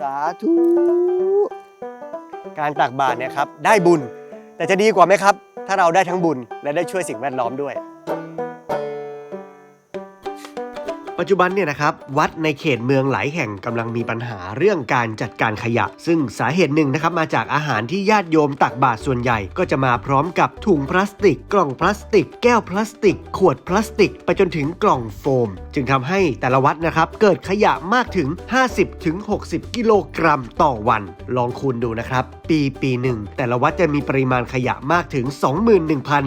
สาธุ การตักบาตรเนี่ยครับได้บุญ แต่จะดีกว่าไหมครับ ถ้าเราได้ทั้งบุญและได้ช่วยสิ่งแวดล้อมด้วย ปัจจุบันเนี่ยนะครับวัดในเขตเมืองหลายแห่งกำลังมีปัญหาเรื่องการจัดการขยะ ซึ่งสาเหตุหนึ่งนะครับมาจากอาหารที่ญาติโยมตักบาตรส่วนใหญ่ ก็จะมาพร้อมกับถุงพลาสติก กล่องพลาสติก แก้วพลาสติก ขวดพลาสติก ไปจนถึงกล่องโฟม จึงทำให้แต่ละวัดนะครับเกิดขยะมากถึง 50-60 กิโลกรัมต่อวัน ลองคูณดูนะครับ ปีปีหนึ่งแต่ละวัดจะมีปริมาณขยะมากถึง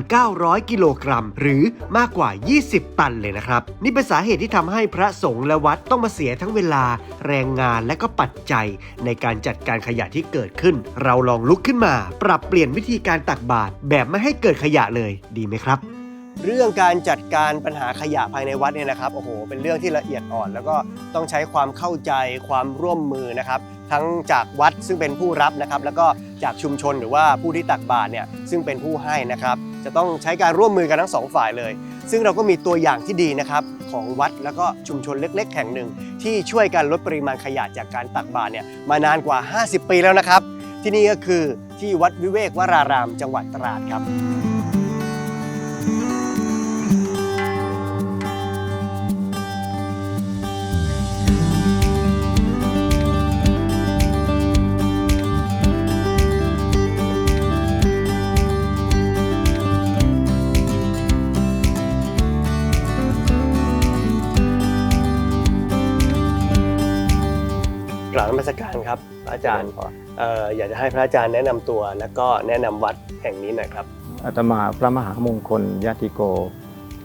21,900 กิโลกรัมหรือมากกว่า 20 ตันเลยนะครับ นี่เป็นสาเหตุที่ทำให้พระสงฆ์และวัดต้องมาเสียทั้งเวลาแรงงานและก็ปัจจัย ในการจัดการขยะที่เกิดขึ้น เราลองลุกขึ้นมา ปรับเปลี่ยนวิธีการตักบาตรแบบไม่ให้เกิดขยะเลยดีไหมครับ เรื่องการจัดการปัญหาขยะภายในวัดเนี่ยนะครับโอ้โหเป็นเรื่องที่ละเอียดอ่อน แล้วก็ต้องใช้ความเข้าใจความร่วมมือนะครับทั้งจากวัดซึ่งเป็นผู้รับนะครับแล้วก็จากชุมชนหรือว่าผู้ที่ตักบาตรเนี่ยซึ่งเป็นผู้ให้นะครับ จะต้องใช้การร่วมมือกันทั้งสองฝ่ายเลย ซึ่งเราก็มีตัวอย่างที่ดีนะครับของวัดแล้วก็ชุมชนเล็ก ๆ แห่งหนึ่ง ที่ช่วยกันลดปริมาณขยะจากการตักบาตรเนี่ยมานานกว่า 50 ปีแล้วนะครับ ที่นี่ก็คือที่วัดวิเวกวรารามจังหวัดตราดครับ กราบนมัสการครับพระอาจารย์เอ่ออยากจะให้พระอาจารย์แนะนำตัว แล้วก็แนะนำวัดแห่งนี้หน่อยครับ อาตมาพระมหามงคลยาติโก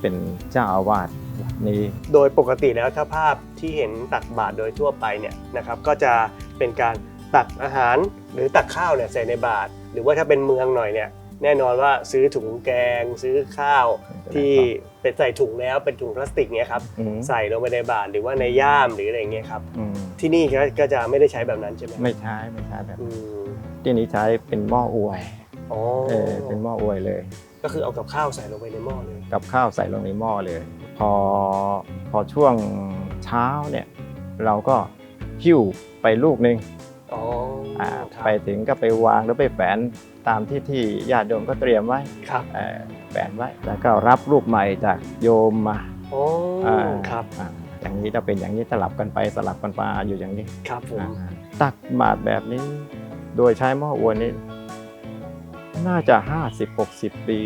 เป็นเจ้าอาวาสวัดนี้โดยปกติแล้วถ้าภาพที่เห็นตักบาตรโดยทั่วไปเนี่ยนะครับก็จะเป็นการตักอาหารหรือตักข้าวเนี่ยใส่ในบาตรหรือว่าถ้าเป็นเมืองหน่อยเนี่ยแน่นอนว่าซื้อถุงแกง ซื้อข้าวที่เป็นใส่ถุงแล้วเป็นถุงพลาสติกเนี่ยครับอืมใส่ลงไปในบาตรหรือว่าในย่ามหรืออะไรอย่างเงี้ยครับ อืม ที่นี่ก็ก็จะไม่ได้ใช้แบบนั้นใช่ไหมไม่ใช้ไม่ใช้แบบ อืมที่นี้ใช้เป็นหม้ออวยอ๋อเออเป็นหม้ออวยเลย ก็คือเอากับข้าวใส่ลงไปในหม้อเลย กับข้าวใส่ลงในหม้อเลย พอพอช่วงเช้าเนี่ยเราก็หิ้วไปลูกหนึ่งอ๋ออ่าครับไปถึงก็ไปวางหรือไปแฝนตามที่ที่ญาติโยมก็เตรียมไว้ครับเอ่อแฝนไว้แล้วก็รับลูกใหม่จากโยมมาโอ้อ่าครับ อ่า อย่างนี้จะเป็นอย่างนี้สลับกันไปสลับกันมาอยู่อย่างนี้ครับผมอ่าตักบาตรแบบนี้ โดยใช้หม้ออวนนี้ น่าจะ 50-60 ปี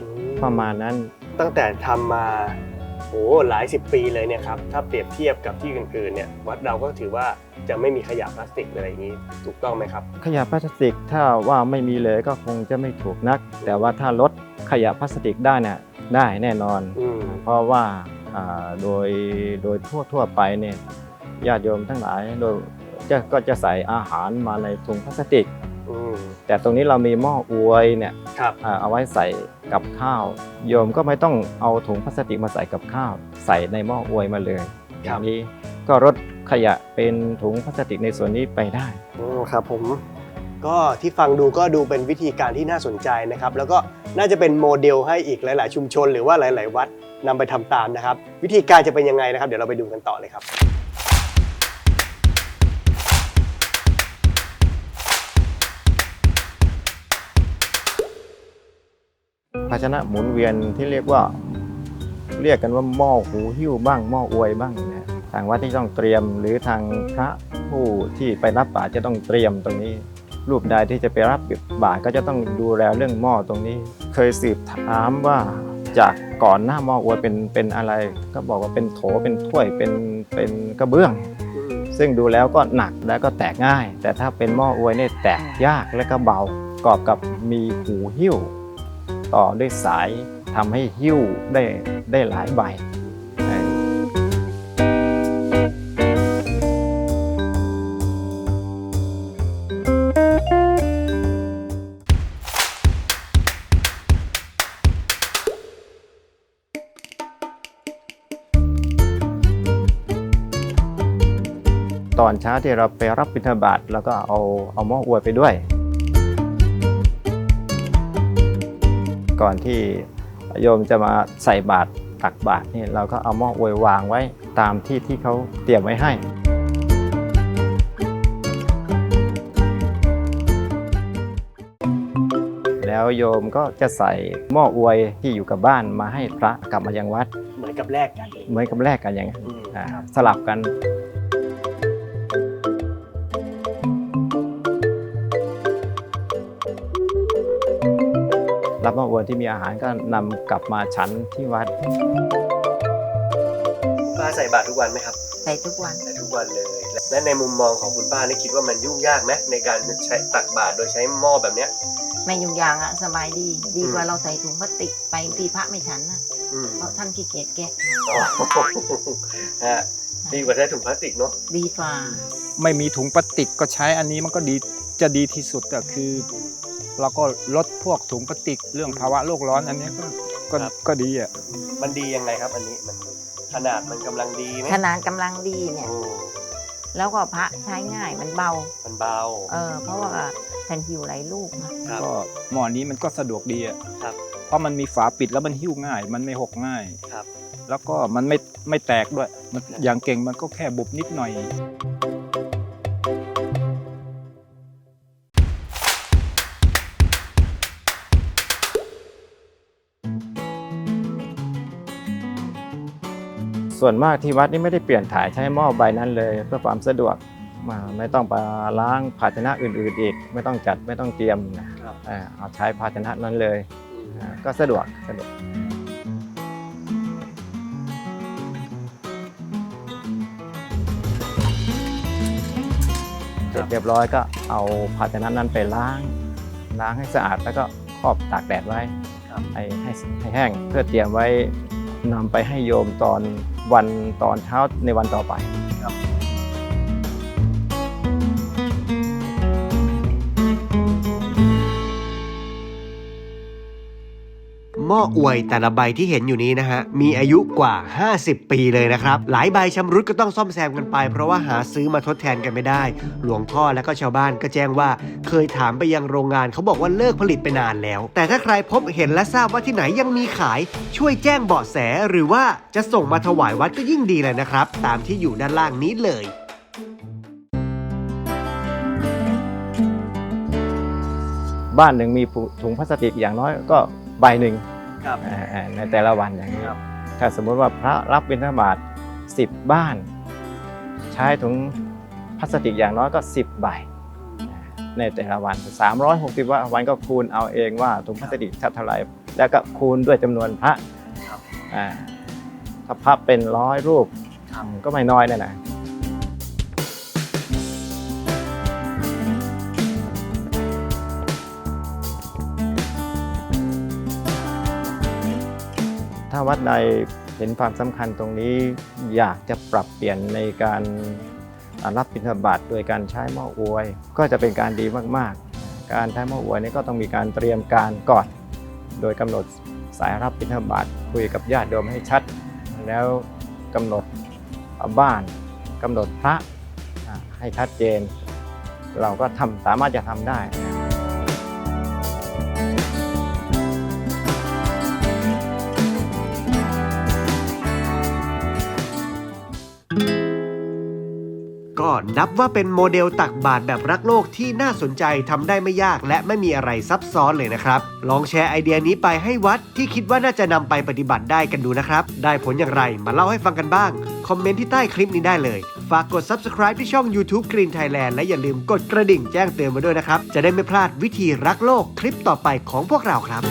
อืประมาณนั้น ตั้งแต่ทำมาโอ้หลายสิบปีเลยเนี่ยครับถ้าเปรียบเทียบกับที่อื่นๆเนี่ยวัดเราก็ถือว่าจะไม่มีขยะพลาสติกอะไรอย่างนี้ถูกต้องไหมครับ ขยะพลาสติกถ้าว่าไม่มีเลยก็คงจะไม่ถูกนัก แต่ว่าถ้าลดขยะพลาสติกได้เนี่ยได้แน่นอน อืมเพราะว่าอ่า โดยโดยทั่วทั่วไปเนี่ยญาติโยมทั้งหลายโดยจะก็จะใส่อาหารมาในถุงพลาสติกอืมแต่ตรงนี้เรามีหม้ออวยเนี่ยครับอ่าเอาไว้ใส่กับข้าว โยมก็ไม่ต้องเอาถุงพลาสติกมาใส่กับข้าว ใส่ในหม้ออวยมาเลยอย่างนี้ก็ลดขยะเป็นถุงพลาสติกในส่วนนี้ไปได้อืมครับผม ก็ที่ฟังดูก็ดูเป็นวิธีการที่น่าสนใจนะครับ แล้วก็น่าจะเป็นโมเดลให้อีกหลาย ๆ ชุมชน หรือว่าหลาย ๆ วัดนำไปทำตามนะครับ วิธีการจะเป็นยังไงนะครับ เดี๋ยวเราไปดูกันต่อเลยครับ ภาชนะหมุนเวียนที่เรียกว่า เรียกกันว่าหม้อหูหิ้วบ้างหม้ออวยบ้างเนี่ยทางวัดที่ต้องเตรียมหรือทางพระผู้ที่ไปรับบาตรจะต้องเตรียมตรงนี้ รูปใดที่จะไปรับบาตรก็จะต้องดูแลเรื่องหม้อตรงนี้ เคยสืบถามว่าจากก่อนหน้าหม้ออวยเป็นเป็นอะไร ก็บอกว่าเป็นโถเป็นถ้วยเป็นเป็นกระเบื้อง ซึ่งดูแล้วก็หนักแล้วก็แตกง่าย แต่ถ้าเป็นหม้ออวยเนี่ยแตกยากและก็เบากรอบกับมีหูหิ้ว ต่อด้วยสายทำให้หิ้วได้ได้หลายใบ ตอนเช้าที่เราไปรับบิณฑบาตแล้วก็เอาเอาหม้ออวยไปด้วย ก่อนที่โยมจะมาใส่บาตรตักบาตรนี่เราก็เอาหม้ออวยวางไว้ตามที่ที่เขาเตรียมไว้ให้แล้วโยมก็จะใส่หม้ออวยที่อยู่กับบ้านมาให้พระกลับมายังวัด เหมือนกับแลกกันเหมือนกับแลกกันอย่างนี้สลับกัน รับหม้ออวยที่มีอาหารก็นำกลับมาฉันที่วัดป้าใส่บาตรทุกวันไหมครับ ใส่ทุกวัน ใส่ทุกวันเลย และในมุมมองของคุณป้านี่คิดว่ามันยุ่งยากไหมในการใช้ตักบาตรโดยใช้หม้อแบบเนี้ยไม่ยุ่งยากอะสบายดี ดีกว่าอืมเราใส่ถุงพลาสติกไปที่พระไม่ฉันนะอืมเพราะท่านขี้เกียจแกะอ๋อฮะดีกว่าใช้ถุงพลาสติกเนาะดีกว่า ไม่มีถุงพลาสติกก็ใช้อันนี้มันก็ดีจะดีที่สุดก็คือ เราก็ลดพวกถุงพลาสติกเรื่องภาวะโลกร้อนอันนี้ก็ก็ก็ดีอะมันดียังไงครับ อันนี้มันขนาดมันกำลังดีไหมขนาดกำลังดีเนี่ยโอ้แล้วก็พระใช้ง่ายมันเบา มันเบา เออ เพราะว่าแผ่นหิวหลายลูกนะครับ ก็หมอนี้มันก็สะดวกดีอะครับเพราะมันมีฝาปิดแล้วมันหิ้วง่าย มันไม่หกง่าย ครับ แล้วก็มันไม่ไม่แตกด้วยมันอย่างเก่งมันก็แค่บุบนิดหน่อย ส่วนมากที่วัดนี่ไม่ได้เปลี่ยนถ่ายใช้หม้อใบนั้นเลย เพื่อความสะดวกมาไม่ต้องไปล้างภาชนะอื่นๆอีก ไม่ต้องจัดไม่ต้องเตรียมนะครับเอ่อเอาใช้ภาชนะนั้นเลยอ่าก็สะดวกสะดวก เสร็จเรียบร้อยก็เอาภาชนะนั้นไปล้าง ล้างให้สะอาดแล้วก็ครอบตากแดดไว้ครับ ให้ให้ให้แห้งเพื่อเตรียมไว้นำไปให้โยมตอน วันตอนเช้าในวันต่อไป หม้ออวยแต่ละใบที่เห็นอยู่นี้นะฮะ มีอายุกว่า 50 ปีเลยนะครับ หลายใบชำรุดก็ต้องซ่อมแซมกันไป เพราะว่าหาซื้อมาทดแทนกันไม่ได้ หลวงพ่อและก็ชาวบ้านก็แจ้งว่าเคยถามไปยังโรงงานเขาบอกว่าเลิกผลิตไปนานแล้ว แต่ถ้าใครพบเห็นและทราบว่าที่ไหนยังมีขาย ช่วยแจ้งเบาะแสหรือว่าจะส่งมาถวายวัดก็ยิ่งดีเลยนะครับ ตามที่อยู่ด้านล่างนี้เลยบ้านหนึ่งมีถุงพลาสติกอย่างน้อยก็ใบหนึ่ง ครับ อ่าอ่าในแต่ละวันอย่างนี้ ครับ ถ้าสมมุติว่าพระรับบิณฑบาตสิบบ้าน ใช้ถุงพลาสติกอย่างน้อยก็10ใบอ่าในแต่ละวัน 360วันวันก็คูณเอาเองว่าถุงพลาสติกเท่าไหร่แล้วก็คูณด้วยจำนวนพระครับอ่าถ้าพระเป็นร้อยรูปครับ ก็ไม่น้อยนะนะ ถ้าวัดใดเห็นความสำคัญตรงนี้อยากจะปรับเปลี่ยนในการรับบิณฑบาตโดยการใช้หม้ออวย ก็จะเป็นการดีมากๆ การใช้หม้ออวยนี่ก็ต้องมีการเตรียมการก่อน โดยกำหนดสายรับบิณฑบาตคุยกับญาติโยมให้ชัด แล้วกำหนดบ้านกำหนดพระให้ชัดเจน เราก็ทำสามารถจะทำได้ ก็นับว่าเป็นโมเดลตักบาตรแบบรักโลกที่น่าสนใจทำได้ไม่ยากและไม่มีอะไรซับซ้อนเลยนะครับ ลองแชร์ไอเดียนี้ไปให้วัดที่คิดว่าน่าจะนำไปปฏิบัติได้กันดูนะครับ ได้ผลอย่างไรมาเล่าให้ฟังกันบ้าง คอมเมนต์ที่ใต้คลิปนี้ได้เลย ฝากกด subscribe ที่ช่อง YouTube Green Thailand และอย่าลืมกดกระดิ่งแจ้งเตือนมาด้วยนะครับ จะได้ไม่พลาดวิธีรักโลกคลิปต่อไปของพวกเราครับ